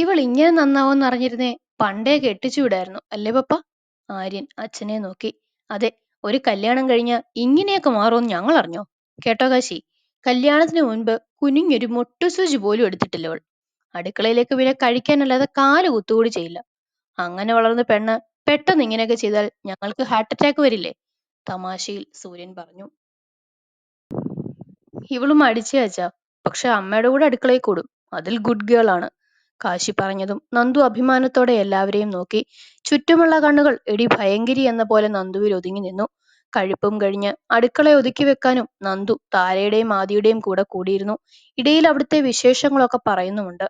ഇവൾ ഇങ്ങനെ നന്നാവോന്ന് അറിഞ്ഞിരുന്നേ പണ്ടേ കെട്ടിച്ചു വിടായിരുന്നു. അല്ലേ പപ്പ? ആര്യൻ അച്ഛനെ നോക്കി. അതെ ഒരു കല്യാണം കഴിഞ്ഞ ഇങ്ങനെയൊക്കെ മാറുമെന്ന് ഞങ്ങൾ അറിഞ്ഞോ? കേട്ടോ കാശി. കല്യാണത്തിന് മുൻപ് കുനിഞ്ഞൊരു മുട്ടുസൂചി പോലും എടുത്തിട്ടില്ല അവൾ അടുക്കളയിലേക്ക് പിന്നെ കഴിക്കാനല്ലാതെ കാൽ കുത്തുകൂടി ചെയ്യില്ല. അങ്ങനെ വളർന്ന പെണ്ണ് പെട്ടെന്ന് ഇങ്ങനെയൊക്കെ ചെയ്താൽ ഞങ്ങൾക്ക് ഹാർട്ട് അറ്റാക്ക് വരില്ലേ? തമാശയിൽ സൂര്യൻ പറഞ്ഞു. ഇവളും അടിച്ചേ അച്ഛാ പക്ഷെ അമ്മയുടെ കൂടെ അടുക്കളയിൽ കൂടും. അതിൽ ഗുഡ് ഗേൾ ആണ്. കാശി പറഞ്ഞതും നന്ദു അഭിമാനത്തോടെ എല്ലാവരെയും നോക്കി. ചുറ്റുമുള്ള കണ്ണുകൾ എടി ഭയങ്കരി എന്ന പോലെ നന്ദുവിൽ ഒതുങ്ങി നിന്നു. കഴിപ്പും കഴിഞ്ഞ് അടുക്കളയെ ഒതുക്കി വെക്കാനും നന്ദു താരയുടെയും ആദിയുടെയും കൂടെ കൂടിയിരുന്നു. ഇടയിൽ അവിടുത്തെ വിശേഷങ്ങളൊക്കെ പറയുന്നുമുണ്ട്.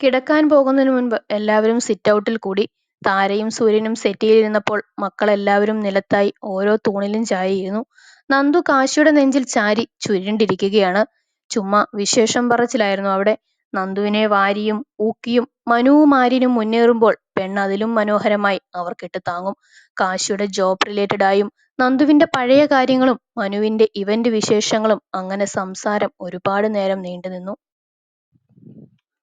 കിടക്കാൻ പോകുന്നതിന് മുൻപ് എല്ലാവരും സിറ്റ് ഔട്ടിൽ കൂടി. താരയും സൂര്യനും സെറ്റിയിലിരുന്നപ്പോൾ മക്കളെല്ലാവരും നിലത്തായി ഓരോ തൂണിലും ചാരിയിരുന്നു. നന്ദു കാശിയുടെ നെഞ്ചിൽ ചാരി ചുരുണ്ടിരിക്കുകയാണ്. ചുമ്മാ വിശേഷം പറച്ചിലായിരുന്നു അവിടെ. നന്ദുവിനെ വാരിയും ഊക്കിയും മനുവുമാരിനും മുന്നേറുമ്പോൾ പെണ്ണ് അതിലും മനോഹരമായി അവർക്കിട്ട് താങ്ങും. കാശിയുടെ ജോബ് റിലേറ്റഡ് ആയും നന്ദുവിന്റെ പഴയ കാര്യങ്ങളും മനുവിന്റെ ഇവന്റ് വിശേഷങ്ങളും അങ്ങനെ സംസാരം ഒരുപാട് നേരം നീണ്ടു നിന്നു.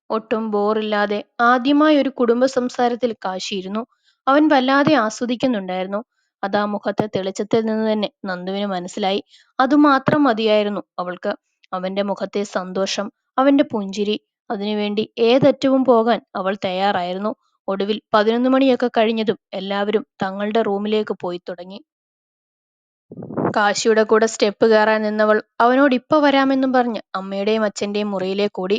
ഒട്ടും ബോറില്ലാതെ ആദ്യമായി ഒരു കുടുംബ സംസാരത്തിൽ കാശിയിരുന്നു അവൻ വല്ലാതെ ആസ്വദിക്കുന്നുണ്ടായിരുന്നു. അതാ മുഖത്തെ തെളിച്ചത്തിൽ നിന്ന് തന്നെ നന്ദുവിന് മനസ്സിലായി. അതുമാത്രം മതിയായിരുന്നു അവൾക്ക്. അവന്റെ മുഖത്തെ സന്തോഷം അവന്റെ പുഞ്ചിരി അതിനുവേണ്ടി ഏതറ്റവും പോകാൻ അവൾ തയ്യാറായിരുന്നു. ഒടുവിൽ പതിനൊന്ന് മണിയൊക്കെ കഴിഞ്ഞതും എല്ലാവരും തങ്ങളുടെ റൂമിലേക്ക് പോയി തുടങ്ങി. കാശിയുടെ കൂടെ സ്റ്റെപ്പ് കയറാൻ നിന്നവൾ അവനോട് ഇപ്പൊ വരാമെന്നും പറഞ്ഞ് അമ്മയുടെയും അച്ഛന്റെയും മുറിയിലേക്ക് കൂടി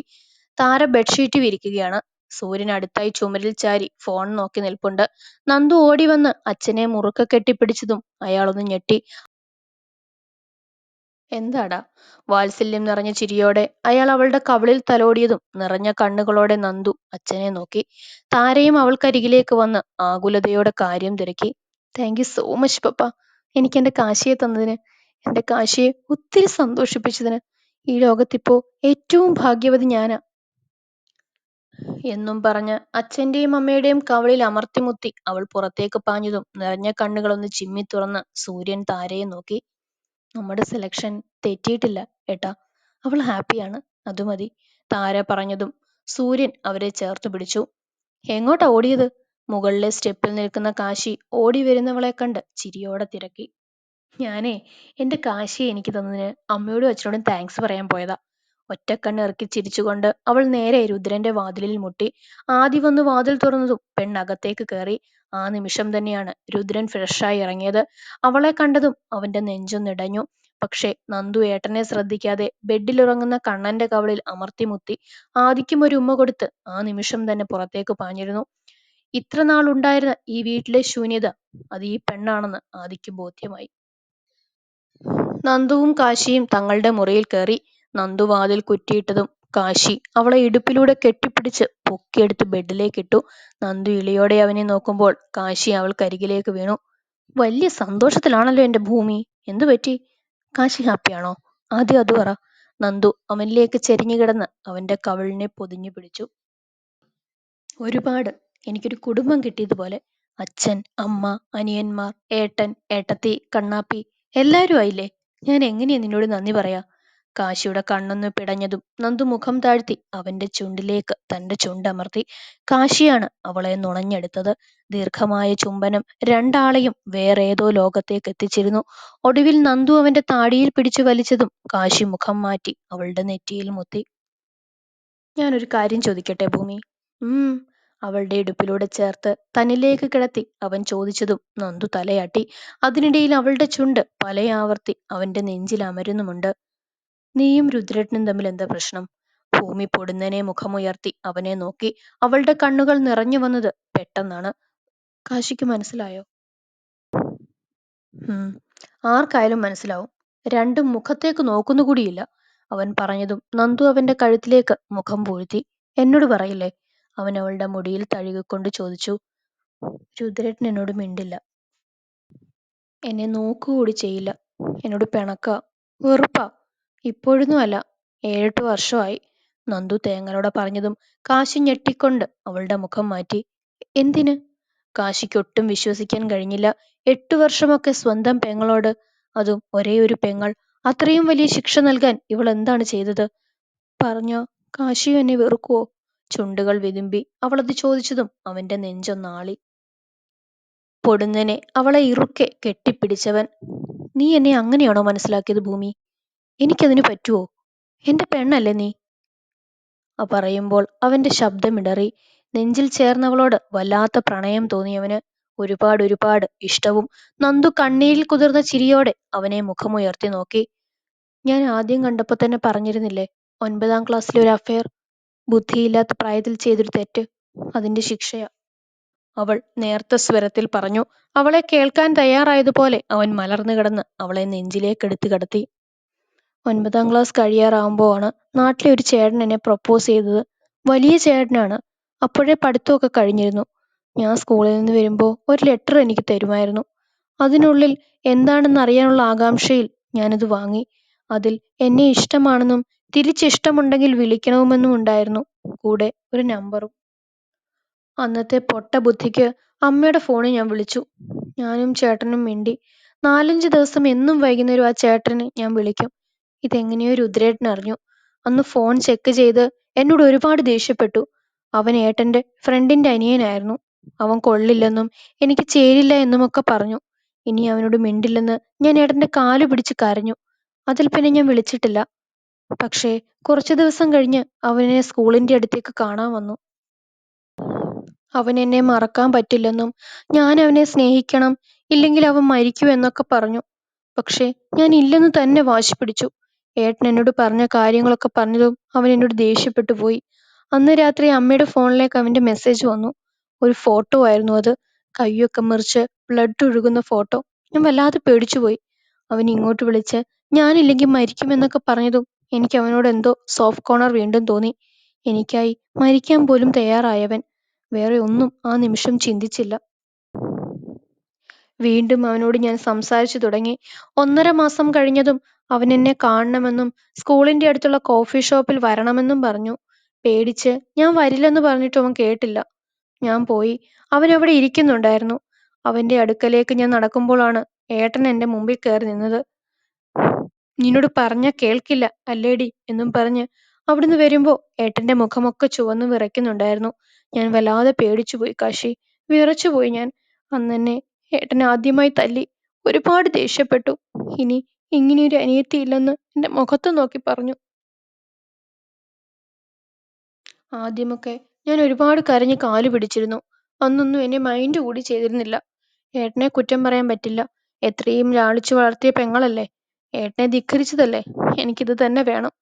താര ബെഡ്ഷീറ്റ് വിരിക്കുകയാണ്. സൂര്യൻ അടുത്തായി ചുമരിൽ ചാരി ഫോൺ നോക്കി നിൽപ്പുണ്ട്. നന്ദു ഓടി വന്ന് അച്ഛനെ മുറുക്കെ കെട്ടിപ്പിടിച്ചതും അയാളൊന്ന് ഞെട്ടി. എന്താടാ? വാത്സല്യം നിറഞ്ഞ ചിരിയോടെ അയാൾ അവളുടെ കവളിൽ തലോടിയതും നിറഞ്ഞ കണ്ണുകളോടെ നന്ദു അച്ഛനെ നോക്കി. താരയും അവൾക്കരികിലേക്ക് വന്ന് ആകുലതയോടെ കാര്യം തിരക്കി. താങ്ക് യു സോ മച്ച് പപ്പ. എനിക്ക് എന്റെ കാശിയെ തന്നതിന് എന്റെ കാശിയെ ഒത്തിരി സന്തോഷിപ്പിച്ചതിന് ഈ ലോകത്തിപ്പോ ഏറ്റവും ഭാഗ്യവതി ഞാനാ. എന്നും പറഞ്ഞ് അച്ഛന്റെയും അമ്മയുടെയും കവളിൽ അമർത്തിമുത്തി അവൾ പുറത്തേക്ക് പാഞ്ഞതും നിറഞ്ഞ കണ്ണുകളൊന്ന് ചിമ്മി തുറന്ന് സൂര്യൻ താരയെ നോക്കി. നമ്മുടെ സെലക്ഷൻ തെറ്റിയിട്ടില്ല ഏട്ടാ. അവൾ ഹാപ്പിയാണ് അത് മതി. താര പറഞ്ഞതും സൂര്യൻ അവരെ ചേർത്ത് പിടിച്ചു. എങ്ങോട്ടാ ഓടിയത്? മുകളിലെ സ്റ്റെപ്പിൽ നിൽക്കുന്ന കാശി ഓടി വരുന്നവളെ കണ്ട് ചിരിയോടെ തിരക്കി. ഞാനേ എന്റെ കാശിയെ എനിക്ക് തന്നതിന് അമ്മയോടും അച്ഛനോടും താങ്ക്സ് പറയാൻ പോയതാ. ഒറ്റക്കണ്ണ് ഇറക്കി ചിരിച്ചുകൊണ്ട് അവൾ നേരെ രുദ്രന്റെ വാതിലിൽ മുട്ടി. ആദ്യം വന്ന് വാതിൽ തുറന്നതും പെണ്ണകത്തേക്ക് കയറി. ആ നിമിഷം തന്നെയാണ് രുദ്രൻ ഫ്രഷായി ഇറങ്ങിയത്. അവളെ കണ്ടതും അവന്റെ നെഞ്ചൊന്നിടഞ്ഞു പക്ഷേ നന്ദു ഏട്ടനെ ശ്രദ്ധിക്കാതെ ബെഡിലുറങ്ങുന്ന കണ്ണന്റെ കവളിൽ അമർത്തിമുത്തി ആദിക്കും ഒരു ഉമ്മ കൊടുത്ത് ആ നിമിഷം തന്നെ പുറത്തേക്ക് പാഞ്ഞിരുന്നു. ഇത്ര നാളുണ്ടായിരുന്ന ഈ വീട്ടിലെ ശൂന്യത അത് ഈ പെണ്ണാണെന്ന് ആദിക്ക് ബോധ്യമായി. നന്ദുവും കാശിയും തങ്ങളുടെ മുറിയിൽ കയറി. നന്ദു വാതിൽ കുറ്റിയിട്ടതും കാശി അവളെ ഇടുപ്പിലൂടെ കെട്ടിപ്പിടിച്ച് പൊക്കിയെടുത്ത് ബെഡിലേക്കിട്ടു. നന്ദു ഇളിയോടെ അവനെ നോക്കുമ്പോൾ കാശി അവൾക്കരികിലേക്ക് വീണു. വലിയ സന്തോഷത്തിലാണല്ലോ എന്റെ ഭൂമി. എന്തു പറ്റി? കാശി ഹാപ്പിയാണോ? ആദ്യം അത് പറ. നന്ദു അവനിലേക്ക് ചെരിഞ്ഞു കിടന്ന് അവന്റെ കവിളിനെ പൊതിഞ്ഞു പിടിച്ചു. ഒരുപാട്. എനിക്കൊരു കുടുംബം കിട്ടിയതുപോലെ. അച്ഛൻ അമ്മ അനിയന്മാർ ഏട്ടൻ ഏട്ടത്തി കണ്ണാപ്പി എല്ലാവരും ആയില്ലേ ഞാൻ എങ്ങനെയാ നിന്നോട് നന്ദി പറയാ? കാശിയുടെ കണ്ണൊന്ന് പിടഞ്ഞതും നന്ദു മുഖം താഴ്ത്തി അവന്റെ ചുണ്ടിലേക്ക് തന്റെ ചുണ്ടമർത്തി. കാശിയാണ് അവളെ നുണഞ്ഞെടുത്തത്. ദീർഘമായ ചുംബനം രണ്ടാളെയും വേറേതോ ലോകത്തേക്ക് എത്തിച്ചിരുന്നു. ഒടുവിൽ നന്ദു അവന്റെ താടിയിൽ പിടിച്ചു വലിച്ചതും കാശി മുഖം മാറ്റി അവളുടെ നെറ്റിയിൽ മുത്തി. ഞാനൊരു കാര്യം ചോദിക്കട്ടെ ഭൂമി? ഉം അവളുടെ ഇടുപ്പിലൂടെ ചേർത്ത് തന്നിലേക്ക് കിടത്തി അവൻ ചോദിച്ചതും നന്ദു തലയാട്ടി. അതിനിടയിൽ അവളുടെ ചുണ്ട് പലയാവർത്തി അവന്റെ നെഞ്ചിൽ അമരുന്നുമുണ്ട്. നീയും രുദ്രേട്ടനും തമ്മിൽ എന്താ പ്രശ്നം? ഭൂമി പൊടുന്നനെ മുഖമുയർത്തി അവനെ നോക്കി അവളുടെ കണ്ണുകൾ നിറഞ്ഞു വന്നത് പെട്ടെന്നാണ്. കാശിക്ക് മനസ്സിലായോ? ഉം ആർക്കായാലും മനസ്സിലാവും. രണ്ടും മുഖത്തേക്ക് നോക്കുന്നു കൂടിയില്ല. അവൻ പറഞ്ഞതും നന്ദു അവന്റെ കഴുത്തിലേക്ക് മുഖം പൂഴ്ത്തി. എന്നോട് പറയില്ലേ? അവൻ അവളുടെ മുടിയിൽ തഴുകിക്കൊണ്ട് ചോദിച്ചു. രുദ്രേട്ടൻ എന്നോട് മിണ്ടില്ല. എന്നെ നോക്കുകൂടി ചെയ്യില്ല. എന്നോട് പിണക്ക വെറുപ്പാ. ഇപ്പോഴൊന്നും അല്ല. ഏഴെട്ട് വർഷമായി നന്ദു തേങ്ങലോടെ പറഞ്ഞതും കാശി ഞെട്ടിക്കൊണ്ട് അവളുടെ മുഖം മാറ്റി. എന്തിന്? കാശിക്കൊട്ടും വിശ്വസിക്കാൻ കഴിഞ്ഞില്ല. എട്ടു വർഷമൊക്കെ സ്വന്തം പെങ്ങളോട്. അതും ഒരേ ഒരു പെങ്ങൾ. അത്രയും വലിയ ശിക്ഷ നൽകാൻ ഇവൾ എന്താണ് ചെയ്തത്? പറഞ്ഞോ? കാശി എന്നെ വെറുക്കുവോ? ചുണ്ടുകൾ വിതുമ്പി അവളത് ചോദിച്ചതും അവന്റെ നെഞ്ചൊന്നാളി. പൊടുന്നനെ അവളെ ഇറുക്കെ കെട്ടിപ്പിടിച്ചവൻ. നീ എന്നെ അങ്ങനെയാണോ മനസ്സിലാക്കിയത് ഭൂമി? എനിക്കതിന് പറ്റുമോ എന്റെ പെണ്ണല്ലേ നീ? പറയുമ്പോൾ അവന്റെ ശബ്ദമിടറി നെഞ്ചിൽ ചേർന്നവളോട് വല്ലാത്ത പ്രണയം തോന്നിയവന് ഒരുപാട് ഒരുപാട് ഇഷ്ടവും നന്ദു കണ്ണീരിൽ കുതിർന്ന ചിരിയോടെ അവനെ മുഖമുയർത്തി നോക്കി. ഞാൻ ആദ്യം കണ്ടപ്പോൾ തന്നെ പറഞ്ഞിരുന്നില്ലേ ഒൻപതാം ക്ലാസ്സിലെ ഒരു അഫയർ ബുദ്ധിയില്ലാത്ത പ്രായത്തിൽ ചെയ്തൊരു തെറ്റ് അതിന്റെ ശിക്ഷയാ. അവൾ നേർത്ത സ്വരത്തിൽ പറഞ്ഞു അവളെ കേൾക്കാൻ തയ്യാറായതുപോലെ അവൻ മലർന്നു കിടന്ന് അവളെ നെഞ്ചിലേക്കെടുത്ത് കിടത്തി. ഒൻപതാം ക്ലാസ് കഴിയാറാവുമ്പോൾ ആണ് നാട്ടിലെ ഒരു ചേട്ടൻ എന്നെ പ്രപ്പോസ് ചെയ്തത്. വലിയ ചേട്ടനാണ്. അപ്പോഴേ പഠിത്തമൊക്കെ കഴിഞ്ഞിരുന്നു. ഞാൻ സ്കൂളിൽ നിന്ന് വരുമ്പോൾ ഒരു ലെറ്റർ എനിക്ക് തരുമായിരുന്നു. അതിനുള്ളിൽ എന്താണെന്ന് അറിയാനുള്ള ആകാംക്ഷയിൽ ഞാനത് വാങ്ങി. അതിൽ എന്നെ ഇഷ്ടമാണെന്നും തിരിച്ചിഷ്ടമുണ്ടെങ്കിൽ വിളിക്കണമെന്നും ഉണ്ടായിരുന്നു. കൂടെ ഒരു നമ്പറും അന്നത്തെ പൊട്ട ബുദ്ധിക്ക് അമ്മയുടെ ഫോണിൽ ഞാൻ വിളിച്ചു. ഞാനും ചേട്ടനും മിണ്ടി നാലഞ്ച് ദിവസം എന്നും വൈകുന്നേരം ആ ചേട്ടനെ ഞാൻ വിളിക്കും. ഇതെങ്ങനെയോ രുദ്രേട്ടൻ അറിഞ്ഞു. അന്ന് ഫോൺ ചെക്ക് ചെയ്ത് എന്നോട് ഒരുപാട് ദേഷ്യപ്പെട്ടു. അവൻ ഏട്ടന്റെ ഫ്രണ്ടിന്റെ അനിയനായിരുന്നു. അവൻ കൊള്ളില്ലെന്നും എനിക്ക് ചേരില്ല എന്നുമൊക്കെ പറഞ്ഞു. ഇനി അവനോട് മിണ്ടില്ലെന്ന് ഞാൻ ഏട്ടന്റെ കാൽ പിടിച്ച് കരഞ്ഞു. അതിൽ പിന്നെ ഞാൻ വിളിച്ചിട്ടില്ല. പക്ഷേ കുറച്ചു ദിവസം കഴിഞ്ഞ് അവനെ സ്കൂളിന്റെ അടുത്തേക്ക് കാണാൻ വന്നു. അവൻ എന്നെ മറക്കാൻ പറ്റില്ലെന്നും ഞാൻ അവനെ സ്നേഹിക്കണം ഇല്ലെങ്കിൽ അവൻ മരിക്കൂ എന്നൊക്കെ പറഞ്ഞു. പക്ഷേ ഞാൻ ഇല്ലെന്ന് തന്നെ വാശി പിടിച്ചു. ഏട്ടൻ എന്നോട് പറഞ്ഞ കാര്യങ്ങളൊക്കെ പറഞ്ഞതും അവൻ എന്നോട് ദേഷ്യപ്പെട്ടു പോയി. അന്ന് രാത്രി അമ്മയുടെ ഫോണിലേക്ക് അവന്റെ മെസ്സേജ് വന്നു. ഒരു ഫോട്ടോ ആയിരുന്നു അത്. കയ്യൊക്കെ മുറിച്ച് ബ്ലഡ് ഒഴുകുന്ന ഫോട്ടോ ഞാൻ വല്ലാതെ പേടിച്ചുപോയി അവൻ ഇങ്ങോട്ട് വിളിച്ച് ഞാനില്ലെങ്കിൽ മരിക്കുമെന്നൊക്കെ പറഞ്ഞതും എനിക്ക് അവനോട് എന്തോ സോഫ്റ്റ് കോർണർ വീണ്ടും തോന്നി. എനിക്കായി മരിക്കാൻ പോലും തയ്യാറായവൻ. വേറെ ഒന്നും ആ നിമിഷം ചിന്തിച്ചില്ല. വീണ്ടും അവനോട് ഞാൻ സംസാരിച്ചു തുടങ്ങി. ഒന്നര മാസം കഴിഞ്ഞതും അവൻ എന്നെ കാണണമെന്നും സ്കൂളിന്റെ അടുത്തുള്ള കോഫി ഷോപ്പിൽ വരണമെന്നും പറഞ്ഞു. പേടിച്ച് ഞാൻ വരില്ലെന്ന് പറഞ്ഞിട്ടും അവൻ കേട്ടില്ല. ഞാൻ പോയി. അവൻ അവിടെ ഇരിക്കുന്നുണ്ടായിരുന്നു. അവന്റെ അടുക്കലേക്ക് ഞാൻ നടക്കുമ്പോഴാണ് ഏട്ടൻ എന്റെ മുമ്പിൽ കയറി നിന്നത്. നിന്നോട് പറഞ്ഞ കേൾക്കില്ല അല്ലേടി? എന്നും പറഞ്ഞ് അവിടുന്ന് വരുമ്പോ ഏട്ടന്റെ മുഖമൊക്കെ ചുവന്നു വിറയ്ക്കുന്നുണ്ടായിരുന്നു. ഞാൻ വല്ലാതെ പേടിച്ചുപോയി കാശി. വിറച്ചുപോയി ഞാൻ. അന്നെന്നെ ഏട്ടൻ ആദ്യമായി തല്ലി ഒരുപാട് ദേഷ്യപ്പെട്ടു. ഇനി ഇങ്ങനെയൊരു അനിയത്തി ഇല്ലെന്ന് എന്റെ മുഖത്ത് നോക്കി പറഞ്ഞു. ആദ്യമൊക്കെ ഞാൻ ഒരുപാട് കരഞ്ഞ് കാലു പിടിച്ചിരുന്നു. അന്നൊന്നും എന്നെ മൈൻഡ് കൂടി ചെയ്തിരുന്നില്ല. ഏട്ടനെ കുറ്റം പറയാൻ പറ്റില്ല. എത്രയും ലാളിച്ചു വളർത്തിയ പെങ്ങളല്ലേ. ഏട്ടനെ ധിക്കരിച്ചതല്ലേ. എനിക്കിത് തന്നെ വേണം.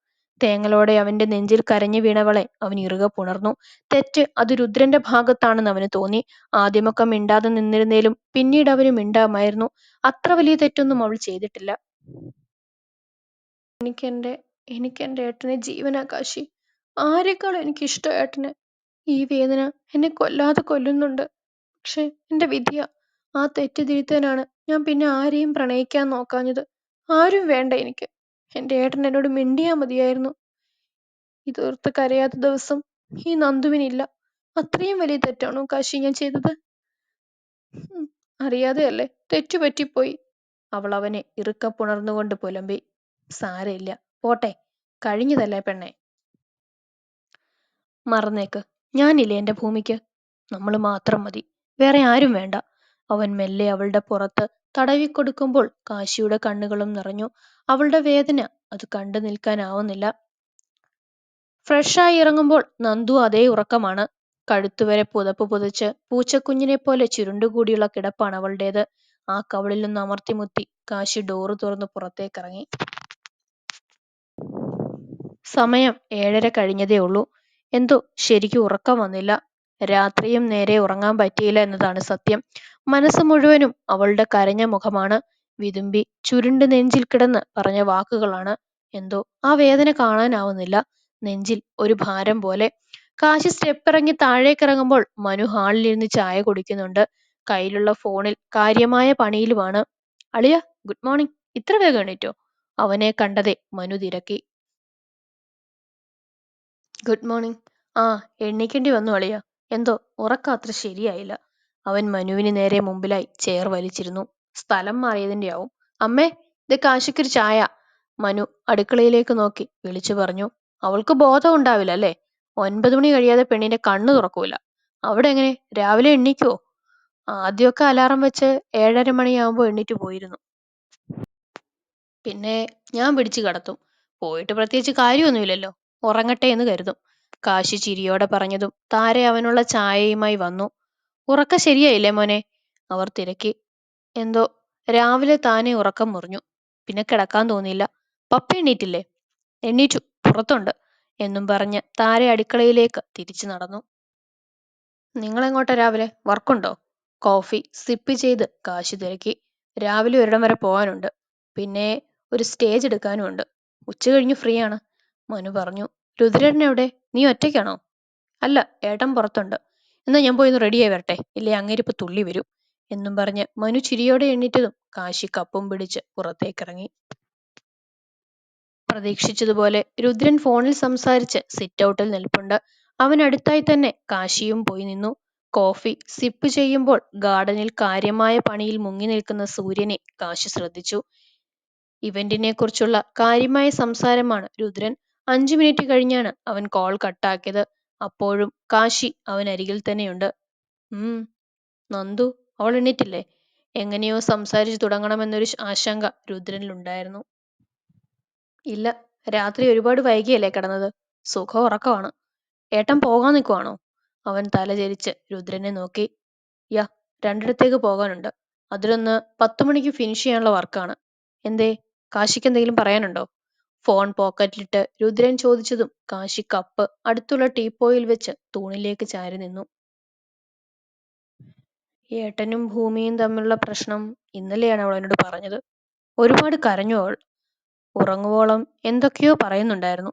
തേങ്ങലോടെ അവന്റെ നെഞ്ചിൽ കരഞ്ഞു വീണവളെ അവൻ ഇറുകെ പുണർന്നു. തെറ്റ് അത് രുദ്രന്റെ ഭാഗത്താണെന്ന് അവന് തോന്നി. ആദ്യമൊക്കെ മിണ്ടാതെ നിന്നിരുന്നേലും പിന്നീട് അവന് മിണ്ടാമായിരുന്നു. അത്ര വലിയ തെറ്റൊന്നും അവൾ ചെയ്തിട്ടില്ല. എനിക്കെന്റെ എനിക്കെന്റെ ഏട്ടനെ ജീവനാകാശി ആരെക്കാളും എനിക്ക് ഇഷ്ടം ഏട്ടനെ ഈ വേദന എന്നെ കൊല്ലാതെ കൊല്ലുന്നുണ്ട്. പക്ഷെ എന്റെ വിധിയ ആ തെറ്റ് തിരുത്താനാണ് ഞാൻ പിന്നെ ആരെയും പ്രണയിക്കാൻ നോക്കാഞ്ഞത്. ആരും വേണ്ട എനിക്ക്. എന്റെ ഏട്ടൻ എന്നോട് മിണ്ടിയാ മതിയായിരുന്നു. ഇതോർത്ത് കരയാത്ത ദിവസം ഈ നന്ദുവിനില്ല. അത്രയും വലിയ തെറ്റാണോ കാശി ഞാൻ ചെയ്തത്? ഉം, അറിയാതെയല്ലേ തെറ്റുപറ്റിപ്പോയി. അവൾ അവനെ ഇറുക്ക പുണർന്നുകൊണ്ട് പുലമ്പി സാരയില്ല പോട്ടെ കഴിഞ്ഞതല്ലേ പെണ്ണെ. മറന്നേക്ക് ഞാനില്ലേ എന്റെ ഭൂമിക്ക്? നമ്മൾ മാത്രം മതി വേറെ ആരും വേണ്ട. അവൻ മെല്ലെ അവളുടെ പുറത്ത് തടവിക്കൊടുക്കുമ്പോൾ കാശിയുടെ കണ്ണുകളും നിറഞ്ഞു. അവളുടെ വേദന അത് കണ്ടു നിൽക്കാനാവുന്നില്ല. ഫ്രഷായി ഇറങ്ങുമ്പോൾ നന്ദു അതേ ഉറക്കമാണ്. കഴുത്തുവരെ പുതപ്പ് പുതച്ച് പൂച്ചക്കുഞ്ഞിനെ പോലെ ചുരുണ്ടുകൂടിയുള്ള കിടപ്പാണ് അവളുടേത്. ആ കവളിൽ നിന്ന് അമർത്തിമുത്തി കാശി ഡോറ് തുറന്ന് പുറത്തേക്കിറങ്ങി. സമയം ഏഴര കഴിഞ്ഞതേ ഉള്ളൂ. എന്തോ ശരിക്കും ഉറക്കം വന്നില്ല. രാത്രിയും നേരെ ഉറങ്ങാൻ പറ്റിയില്ല എന്നതാണ് സത്യം. മനസ്സ് മുഴുവനും അവളുടെ കരഞ്ഞ മുഖമാണ്. വിതുമ്പി ചുരുണ്ട് നെഞ്ചിൽ കിടന്ന് പറഞ്ഞ വാക്കുകളാണ്. എന്തോ ആ വേദന കാണാനാവുന്നില്ല. നെഞ്ചിൽ ഒരു ഭാരം പോലെ. കാശി സ്റ്റെപ്പ് ഇറങ്ങി താഴേക്കിറങ്ങുമ്പോൾ മനു ഹാളിലിരുന്ന് ചായ കുടിക്കുന്നുണ്ട്. കയ്യിലുള്ള ഫോണിൽ കാര്യമായ പണിയിലുമാണ്. അളിയ ഗുഡ് മോർണിംഗ് ഇത്ര വേഗം എണീറ്റോ? അവനെ കണ്ടതേ മനു തിരക്കി. ഗുഡ് മോർണിംഗ് ആ എണീക്കേണ്ടി വന്നു അളിയ. എന്തോ ഉറക്കം അത്ര ശരിയായില്ല. അവൻ മനുവിന് നേരെ മുമ്പിലായി ചെയർ വലിച്ചിരുന്നു. സ്ഥലം മാറിയതിന്റെ ആവും അമ്മേ ഇത് കാശിക്കൊരു ചായ. മനു അടുക്കളയിലേക്ക് നോക്കി വിളിച്ചു പറഞ്ഞു. അവൾക്ക് ബോധം ഉണ്ടാവില്ല അല്ലേ? ഒൻപത് മണി കഴിയാതെ പെണ്ണിന്റെ കണ്ണു തുറക്കൂല. അവിടെ എങ്ങനെ? രാവിലെ എണ്ണീക്കുവോ ആദ്യമൊക്കെ അലാറം വെച്ച് ഏഴര മണിയാകുമ്പോൾ എണീറ്റ് പോയിരുന്നു. പിന്നെ ഞാൻ പിടിച്ചു കിടത്തും. പോയിട്ട് പ്രത്യേകിച്ച് കാര്യമൊന്നുമില്ലല്ലോ ഉറങ്ങട്ടെ എന്ന് കരുതും. കാശി ചിരിയോടെ പറഞ്ഞതും താര അവനുള്ള ചായയുമായി വന്നു. ഉറക്ക ശരിയായില്ലേ മോനെ? അവർ തിരക്കി. എന്തോ രാവിലെ താനെ ഉറക്കം മുറിഞ്ഞു. പിന്നെ കിടക്കാൻ തോന്നിയില്ല. പപ്പ എണ്ണീറ്റില്ലേ എണ്ണീറ്റു പുറത്തുണ്ട് എന്നും പറഞ്ഞ് താര അടുക്കളയിലേക്ക് തിരിച്ചു നടന്നു. നിങ്ങളെങ്ങോട്ടാ രാവിലെ? വർക്കുണ്ടോ? കോഫി സിപ്പ് ചെയ്ത് കാശ് തിരക്കി. രാവിലെ ഒരിടം വരെ പോകാനുണ്ട്. പിന്നെ ഒരു സ്റ്റേജ് എടുക്കാനും ഉണ്ട് ഉച്ച കഴിഞ്ഞ് ഫ്രീ ആണ്. മനു പറഞ്ഞു രുദ്രേട്ടൻ എവിടെ? നീ ഒറ്റയ്ക്കാണോ? അല്ല ഏട്ടൻ പുറത്തുണ്ട്. എന്നാ ഞാൻ പോയി ഒന്ന് റെഡിയായി വരട്ടെ. ഇല്ലേ അങ്ങേരിപ്പോ തുള്ളി വരും എന്നും പറഞ്ഞ് മനു ചിരിയോടെ എണ്ണീറ്റതും കാശി കപ്പും പിടിച്ച് പുറത്തേക്കിറങ്ങി. പ്രതീക്ഷിച്ചതുപോലെ രുദ്രൻ ഫോണിൽ സംസാരിച്ച് സിറ്റ് ഔട്ടിൽ നിൽപ്പുണ്ട്. അവനടുത്തായി തന്നെ കാശിയും പോയി നിന്നു. കോഫി സിപ്പ് ചെയ്യുമ്പോൾ ഗാർഡനിൽ കാര്യമായ പണിയിൽ മുങ്ങി നിൽക്കുന്ന സൂര്യനെ കാശി ശ്രദ്ധിച്ചു. ഇവന്റിനെ കുറിച്ചുള്ള കാര്യമായ സംസാരമാണ് രുദ്രൻ. അഞ്ചു മിനിറ്റ് കഴിഞ്ഞാണ് അവൻ കോൾ കട്ടാക്കിയത് അപ്പോഴും കാശി അവൻ അരികിൽ തന്നെയുണ്ട്. ഉം നന്ദു അവൾ എണീറ്റില്ലേ? എങ്ങനെയോ സംസാരിച്ചു തുടങ്ങണമെന്നൊരു ആശങ്ക രുദ്രനിലുണ്ടായിരുന്നു. ഇല്ല രാത്രി ഒരുപാട് വൈകിയല്ലേ കിടന്നത്. സുഖ ഉറക്കമാണ്. ഏട്ടൻ പോകാൻ നിൽക്കുവാണോ അവൻ തലചരിച്ച് രുദ്രനെ നോക്കി. യാ രണ്ടിടത്തേക്ക് പോകാനുണ്ട്. അതിലൊന്ന് പത്തു മണിക്ക് ഫിനിഷ് ചെയ്യാനുള്ള വർക്കാണ് എന്തേ കാശിക്ക് എന്തെങ്കിലും പറയാനുണ്ടോ? ഫോൺ പോക്കറ്റിലിട്ട് രുദ്രൻ ചോദിച്ചതും കാശി കപ്പ് അടുത്തുള്ള ടീപ്പോയിൽ വെച്ച് തൂണിലേക്ക് ചാരി നിന്നു. ഏട്ടനും ഭൂമിയും തമ്മിലുള്ള പ്രശ്നം ഇന്നലെയാണ് അവൾ എന്നോട് പറഞ്ഞത്. ഒരുപാട് കരഞ്ഞു അവൾ. ഉറങ്ങുവോളം എന്തൊക്കെയോ പറയുന്നുണ്ടായിരുന്നു.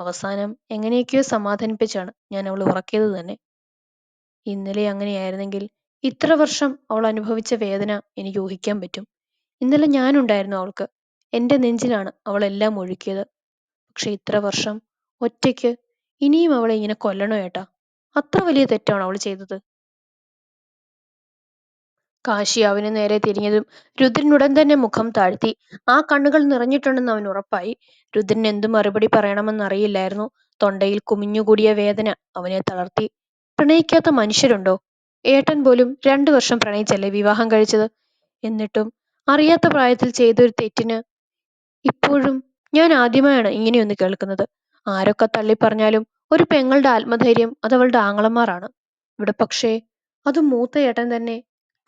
അവസാനം എങ്ങനെയൊക്കെയോ സമാധാനിപ്പിച്ചാണ് ഞാൻ അവളെ ഉറക്കിയത് തന്നെ. ഇന്നലെ അങ്ങനെയായിരുന്നെങ്കിൽ ഇത്ര വർഷം അവൾ അനുഭവിച്ച വേദന എനിക്ക് ഊഹിക്കാൻ പറ്റും. ഇന്നലെ ഞാനുണ്ടായിരുന്നു അവൾക്ക്. എന്റെ നെഞ്ചിലാണ് അവളെല്ലാം ഒഴുക്കിയത്. പക്ഷെ ഇത്ര വർഷം ഒറ്റയ്ക്ക് ഇനിയും അവളെ ഇങ്ങനെ കൊല്ലണോ ഏട്ടാ? അത്ര വലിയ തെറ്റാണ് അവൾ ചെയ്തത്? കാശി അവന് നേരെ തിരിഞ്ഞതും രുദ്രൻ ഉടൻ തന്നെ മുഖം താഴ്ത്തി. ആ കണ്ണുകൾ നിറഞ്ഞിട്ടുണ്ടെന്ന് അവൻ ഉറപ്പായി. രുദ്രൻ എന്തു മറുപടി പറയണമെന്നറിയില്ലായിരുന്നു. തൊണ്ടയിൽ കുമിഞ്ഞുകൂടിയ വേദന അവനെ തളർത്തി. പ്രണയിക്കാത്ത മനുഷ്യരുണ്ടോ? ഏട്ടൻ പോലും രണ്ടു വർഷം പ്രണയിച്ചല്ലേ വിവാഹം കഴിച്ചത്? എന്നിട്ടും അറിയാത്ത പ്രായത്തിൽ ചെയ്തൊരു തെറ്റിന് ഇപ്പോഴും ഞാൻ ആദ്യമായാണ് ഇങ്ങനെയൊന്ന് കേൾക്കുന്നത്. ആരൊക്കെ തള്ളി പറഞ്ഞാലും ഒരു പെങ്ങളുടെ ആത്മധൈര്യം അതവളുടെ ആങ്ങളമാരാണ്. ഇവിടെ പക്ഷേ അത് മൂത്ത ഏട്ടൻ തന്നെ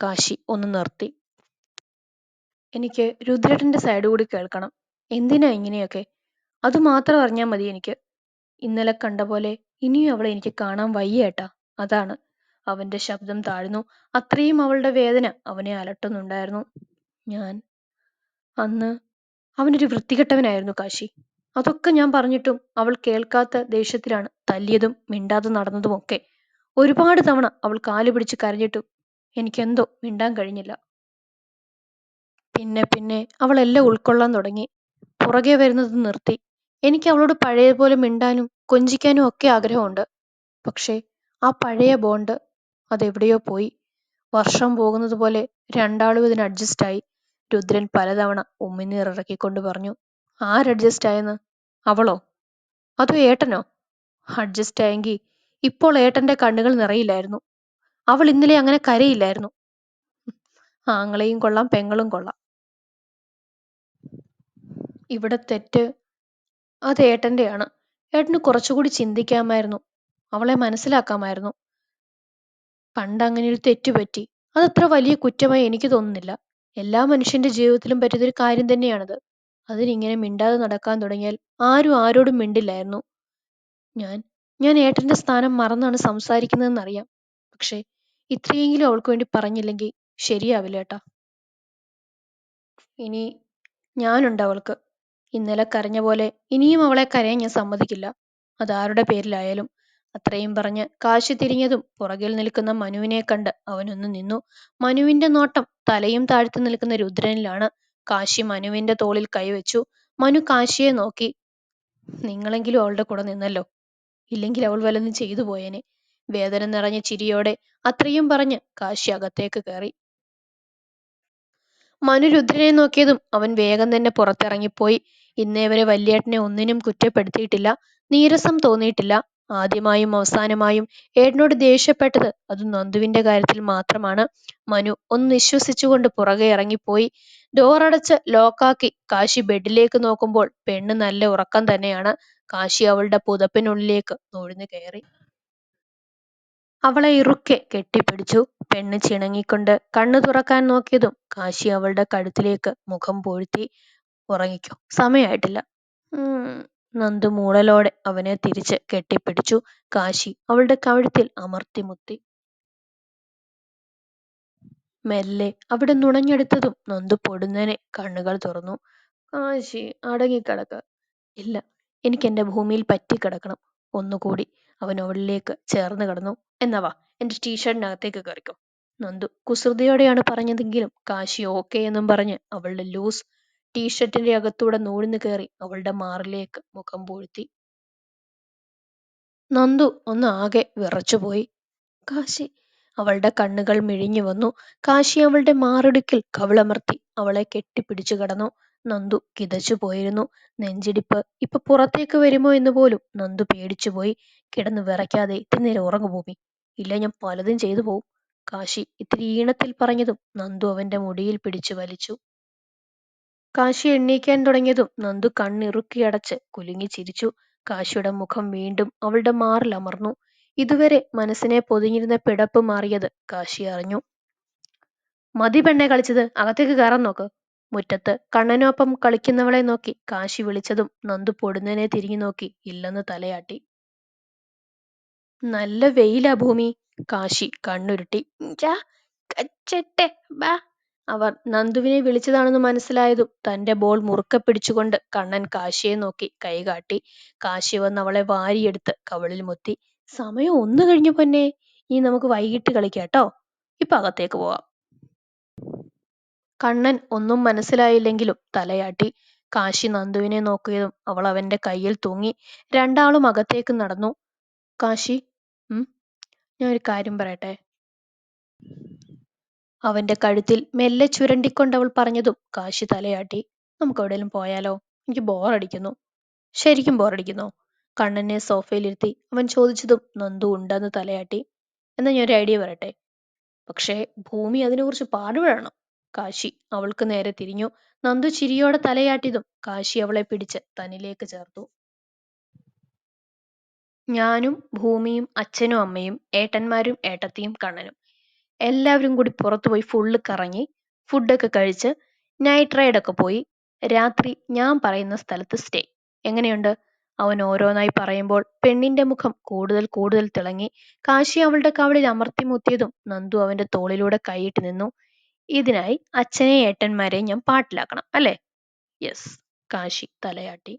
കാശി ഒന്ന് നിർത്തി. എനിക്ക് രുദ്രേട്ടന്റെ സൈഡ് കൂടി കേൾക്കണം. എന്തിനാ ഇങ്ങനെയൊക്കെ? അത് മാത്രം അറിഞ്ഞാൽ മതി എനിക്ക്. ഇന്നലെ കണ്ട പോലെ ഇനിയും അവളെ എനിക്ക് കാണാൻ വയ്യേട്ടാ. അതാണ്. അവന്റെ ശബ്ദം താഴ്ന്നു. അത്രയും അവളുടെ വേദന അവനെ അലട്ടുന്നുണ്ടായിരുന്നു. ഞാൻ അന്ന് അവനൊരു വൃത്തികെട്ടവനായിരുന്നു കാശി. അതൊക്കെ ഞാൻ പറഞ്ഞിട്ടും അവൾ കേൾക്കാത്ത ദേഷ്യത്തിലാണ് തല്ലിയതും മിണ്ടാതെ നടന്നതുമൊക്കെ. ഒരുപാട് തവണ അവൾ കാലു പിടിച്ച് കരഞ്ഞിട്ടും എനിക്കെന്തോ മിണ്ടാൻ കഴിഞ്ഞില്ല. പിന്നെ പിന്നെ അവൾ എല്ലാം ഉൾക്കൊള്ളാൻ തുടങ്ങി. പുറകെ വരുന്നത് നിർത്തി. എനിക്ക് അവളോട് പഴയപോലെ മിണ്ടാനും കൊഞ്ചിക്കാനും ഒക്കെ ആഗ്രഹമുണ്ട്. പക്ഷേ ആ പഴയ ബോണ്ട് അതെവിടെയോ പോയി. വർഷം പോകുന്നത് പോലെ രണ്ടാളും ഇതിന് അഡ്ജസ്റ്റ് ആയി. രുദ്രൻ പലതവണ ഉമ്മിനീർ ഇറക്കിക്കൊണ്ട് പറഞ്ഞു ആര് അഡ്ജസ്റ്റ് ആയെന്ന്? അവളോ? അതോ ഏട്ടനോ? അഡ്ജസ്റ്റ് ആയെങ്കിൽ ഇപ്പോൾ ഏട്ടന്റെ കണ്ണുകൾ നിറയില്ലായിരുന്നു. അവൾ ഇന്നലെ അങ്ങനെ കരയില്ലായിരുന്നു. ആങ്ങളെയും കൊള്ളാം പെങ്ങളും കൊള്ളാം. ഇവിടെ തെറ്റ്. അത് ഏട്ടന്റെയാണ്. ഏട്ടന് കുറച്ചുകൂടി ചിന്തിക്കാമായിരുന്നു. അവളെ മനസ്സിലാക്കാമായിരുന്നു. പണ്ട് അങ്ങനെ തെറ്റ് പറ്റി. അതത്ര വലിയ കുറ്റമായി എനിക്ക് തോന്നുന്നില്ല. എല്ലാ മനുഷ്യന്റെ ജീവിതത്തിലും പറ്റുന്നൊരു കാര്യം തന്നെയാണത്. അതിനിങ്ങനെ മിണ്ടാതെ നടക്കാൻ തുടങ്ങിയാൽ ആരും ആരോടും മിണ്ടില്ലായിരുന്നു. ഞാൻ ഞാൻ ഏട്ടന്റെ സ്ഥാനം മറന്നാണ് സംസാരിക്കുന്നതെന്നറിയാം. പക്ഷേ ഇത്രയെങ്കിലും അവൾക്ക് വേണ്ടി പറഞ്ഞില്ലെങ്കിൽ ശരിയാവില്ല ഏട്ടാ. ഇനി ഞാനുണ്ട് അവൾക്ക്. ഇന്നലെ കരഞ്ഞ പോലെ ഇനിയും അവളെ കരയാൻ ഞാൻ സമ്മതിക്കില്ല. അതാരുടെ പേരിലായാലും. അത്രയും പറഞ്ഞ് കാശി തിരിഞ്ഞതും പുറകിൽ നിൽക്കുന്ന മനുവിനെ കണ്ട് അവനൊന്ന് നിന്നു. മനുവിന്റെ നോട്ടം തലയും താഴ്ത്തി നിൽക്കുന്ന രുദ്രനിലാണ്. കാശി മനുവിന്റെ തോളിൽ കൈവച്ചു മനു കാശിയെ നോക്കി. നിങ്ങളെങ്കിലും അവളുടെ കൂടെ നിന്നല്ലോ. ഇല്ലെങ്കിൽ അവൾ വല്ലതും ചെയ്തു പോയേനെ. വേദന നിറഞ്ഞ ചിരിയോടെ അത്രയും പറഞ്ഞ് കാശി അകത്തേക്ക് കയറി. മനു രുദ്രനെ നോക്കിയതും അവൻ വേഗം തന്നെ പുറത്തിറങ്ങിപ്പോയി. ഇന്നേ വരെ വല്യേട്ടനെ ഒന്നിനും കുറ്റപ്പെടുത്തിയിട്ടില്ല. നീരസം തോന്നിയിട്ടില്ല. ആദ്യമായും അവസാനമായും ഏട്ടനോട് ദേഷ്യപ്പെട്ടത് അത് നന്ദുവിന്റെ കാര്യത്തിൽ മാത്രമാണ്. മനു ഒന്ന് നിശ്വസിച്ചുകൊണ്ട് പുറകെ ഇറങ്ങിപ്പോയി. ഡോറടച്ച് ലോക്കാക്കി കാശി ബെഡിലേക്ക് നോക്കുമ്പോൾ പെണ്ണ് നല്ല ഉറക്കം തന്നെയാണ്. കാശി അവളുടെ പുതപ്പിനുള്ളിലേക്ക് നുഴഞ്ഞു കയറി. അവളെ ഇറുക്കെ കെട്ടിപ്പിടിച്ചു. പെണ്ണ് ചിണങ്ങിക്കൊണ്ട് കണ്ണു തുറക്കാൻ നോക്കിയതും കാശി അവളുടെ കഴുത്തിലേക്ക് മുഖം പൂഴ്ത്തി ഉറങ്ങിക്കോ സമയായിട്ടില്ല. ഉം നന്ദു മൂളലോടെ അവനെ തിരിച്ച് കെട്ടിപ്പിടിച്ചു. കാശി അവളുടെ കഴുത്തിൽ അമർത്തി മുത്തി. മെല്ലെ അവിടെ നുണഞ്ഞെടുത്തതും നന്ദു പൊടുന്നനെ കണ്ണുകൾ തുറന്നു. കാശി അടങ്ങിക്കിടക്ക. ഇല്ല എനിക്ക് എന്റെ ഭൂമിയിൽ പറ്റിക്കിടക്കണം. ഒന്നുകൂടി അവൻ അവളിലേക്ക് ചേർന്ന് കിടന്നു. എന്നവാ എന്റെ ടീഷർട്ടിനകത്തേക്ക് കയറിക്കോ നന്ദു കുസൃതിയോടെയാണ് പറഞ്ഞതെങ്കിലും കാശി ഓക്കെ എന്നും പറഞ്ഞ് അവളുടെ ലൂസ് ടീഷർട്ടിന്റെ അകത്തൂടെ നൂഴ്ന്നു കയറി അവളുടെ മാറിലേക്ക് മുഖം പൂഴ്ത്തി. നന്ദു ഒന്ന് ആകെ വിറച്ചുപോയി. കാശി അവളുടെ കണ്ണുകൾ മിഴിഞ്ഞു വന്നു. കാശി അവളുടെ മാറിടുക്കിൽ കവിളമർത്തി അവളെ കെട്ടിപ്പിടിച്ചു കടന്നു. നന്ദു കിതച്ചു പോയിരുന്നു നെഞ്ചിടിപ്പ് ഇപ്പൊ പുറത്തേക്ക് വരുമോ? എന്ന് പോലും നന്ദു പേടിച്ചുപോയി. കിടന്ന് വിറയ്ക്കാതെ ഇത്തിരി നേരം ഉറങ്ങു ഇല്ല ഞാൻ പലതും ചെയ്തു പോവും. കാശി ഇത്തിരി ഈണത്തിൽ പറഞ്ഞതും നന്ദു അവന്റെ മുടിയിൽ പിടിച്ചു വലിച്ചു. കാശി എണ്ണീക്കാൻ തുടങ്ങിയതും നന്ദു കണ്ണിറുക്കിയടച്ച് കുലുങ്ങി ചിരിച്ചു. കാശിയുടെ മുഖം വീണ്ടും അവളുടെ മാറിൽ അമർന്നു. ഇതുവരെ മനസ്സിനെ പൊതിഞ്ഞിരുന്ന പിടപ്പ് മാറിയത് കാശി അറിഞ്ഞു. മതി പെണ്ണെ കളിച്ചത് അകത്തേക്ക് കയറാൻ നോക്ക്. മുറ്റത്ത് കണ്ണനൊപ്പം കളിക്കുന്നവളെ നോക്കി കാശി വിളിച്ചതും നന്ദു പൊടുന്നനെ തിരിഞ്ഞു നോക്കി ഇല്ലെന്ന് തലയാട്ടി. നല്ല വെയിലാ ഭൂമി. കാശി കണ്ണുരുട്ടി. "ഞ്ചാ, കച്ചട്ടെ, ബാ." അവർ നന്ദുവിനെ വിളിച്ചതാണെന്ന് മനസ്സിലായതും തന്റെ ബോൾ മുറുക്കെ പിടിച്ചുകൊണ്ട് കണ്ണൻ കാശിയെ നോക്കി കൈകാട്ടി കാശി വന്ന് അവളെ വാരിയെടുത്ത് കവളിൽ മുത്തി. സമയം ഒന്ന് കഴിഞ്ഞു പൊന്നെ. ഇനി നമുക്ക് വൈകിട്ട് കളിക്കാട്ടോ ഇപ്പൊ അകത്തേക്ക് പോവാം. കണ്ണൻ ഒന്നും മനസ്സിലായില്ലെങ്കിലും തലയാട്ടി. കാശി നന്ദുവിനെ നോക്കിയതും അവൾ അവന്റെ കയ്യിൽ തൂങ്ങി. രണ്ടാളും അകത്തേക്ക് നടന്നു. കാശി ഞാൻ ഒരു കാര്യം പറയട്ടെ? അവന്റെ കഴുത്തിൽ മെല്ലെ ചുരണ്ടിക്കൊണ്ട് അവൾ പറഞ്ഞതും കാശി തലയാട്ടി നമുക്ക് എവിടെയെങ്കിലും പോയാലോ? എനിക്ക് ബോറടിക്കുന്നു. ശരിക്കും ബോറടിക്കുന്നു? കണ്ണനെ സോഫയിലിരുത്തി അവൻ ചോദിച്ചതും നന്ദു ഉണ്ടെന്ന് തലയാട്ടി. എന്നാ ഞാൻ ഒരു ഐഡിയ പറയട്ടെ? പക്ഷേ ഭൂമി അതിനെക്കുറിച്ച് പാടുപെടണം? കാശി അവൾക്ക് നേരെ തിരിഞ്ഞു. നന്ദു ചിരിയോടെ തലയാട്ടിയതും കാശി അവളെ പിടിച്ച് തന്നിലേക്ക് ചേർത്തു. ഞാനും ഭൂമിയും അച്ഛനും അമ്മയും ഏട്ടന്മാരും ഏട്ടത്തിയും കണ്ണനും. എല്ലാവരും കൂടി പുറത്തു പോയി ഫുള്ള് കറങ്ങി ഫുഡൊക്കെ കഴിച്ച് നൈറ്റ് റൈഡൊക്കെ പോയി. രാത്രി ഞാൻ പറയുന്ന സ്ഥലത്ത് സ്റ്റേ എങ്ങനെയുണ്ട്? അവൻ ഓരോന്നായി പറയുമ്പോൾ പെണ്ണിന്റെ മുഖം കൂടുതൽ കൂടുതൽ തിളങ്ങി. കാശി അവളുടെ കവളിൽ അമർത്തി മുത്തിയതും നന്ദു അവന്റെ തോളിലൂടെ കൈയിട്ട് നിന്നു. ഇതിനായി അച്ഛനെ ഏട്ടന്മാരെ ഞാൻ പാട്ടിലാക്കണം അല്ലേ? യെസ് കാശി തലയാട്ടി.